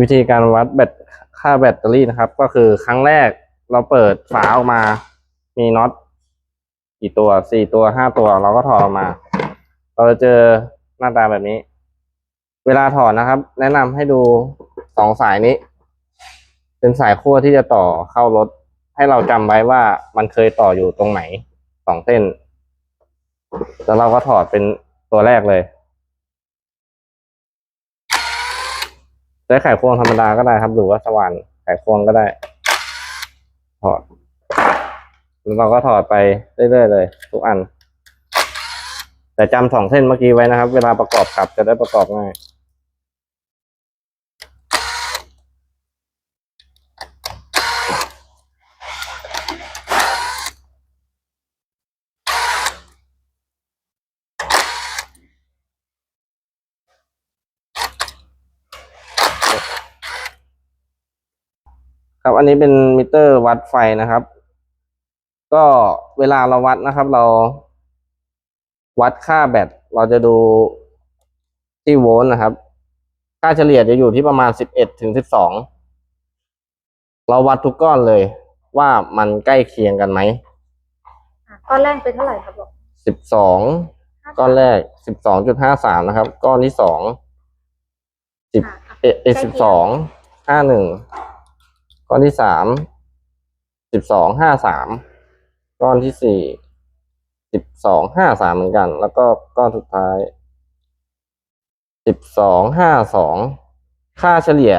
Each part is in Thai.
วิธีการวัดแบตค่าแบตเตอรี่นะครับ ก็คือครั้งแรกเราเปิดฝาออกมา มีน็อตกี่ตัวสี่ตัวห้าตัวเราก็ถอดออกมา เราจะเจอหน้าตาแบบนี้ เวลาถอดนะครับ แนะนำให้ดูสองสายนี้ เป็นสายขั้วที่จะต่อเข้ารถ ให้เราจำไว้ว่ามันเคยต่ออยู่ตรงไหนสองเส้น แล้วเราก็ถอดเป็นตัวแรกเลย ใช้ไขควงธรรมดาก็ได้ครับ หรือว่าสว่านไขควงก็ได้ ถอดแล้วเราก็ถอดไปเรื่อยๆเลย ทุกอัน แต่จำสองเส้นเมื่อกี้ไว้นะครับ เวลาประกอบกลับจะได้ประกอบง่าย ครับอันนี้เป็นมิเตอร์วัดไฟนะครับ ก็เวลาเราวัดนะครับ เราวัดค่าแบตเราจะดูที่โวลต์นะครับ ค่าเฉลี่ยจะอยู่ที่ประมาณสิบเอ็ดถึงสิบสองเราวัดทุกก้อนเลยว่ามันใกล้เคียงกันไหมอะก้อนแรกเป็นเท่าไหร่ครับบอกสิบสองก้อนแรกสิบสองจุดห้าสามนะครับ ก้อนที่สองสิบอะเอสิบสองห้าหนึ่ง ก้อนที่สามสิบสองห้าสามก้อนที่สี่สิบสองห้าสามเหมือนกัน แล้วก็ก้อนสุดท้ายสิบสองห้าสองค่าเฉลี่ย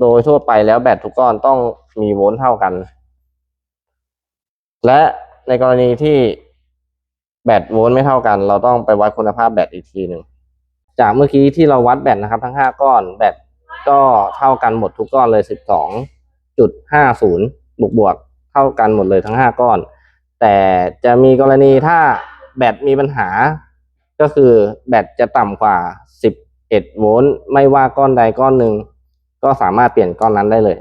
โดยทั่วไปแล้วแบตทุกก้อนต้องมีโวลต์เท่ากัน และในกรณีที่แบตโวลต์ไม่เท่ากัน เราต้องไปวัดคุณภาพแบตอีกทีหนึ่งจากเมื่อกี้ที่เราวัดแบตนะครับ ทั้งห้าก้อนแบตก็เท่ากันหมดทุกก้อนเลยสิบสอง จุดห้าศูนย์บวกบวกเท่ากันหมดเลยทั้งห้าก้อน แต่จะมีกรณีถ้าแบตมีปัญหา ก็คือแบตจะต่ำกว่าสิบเอ็ดโวลต์ไม่ว่าก้อนใดก้อนหนึ่งก็สามารถเปลี่ยนก้อนนั้นได้เลย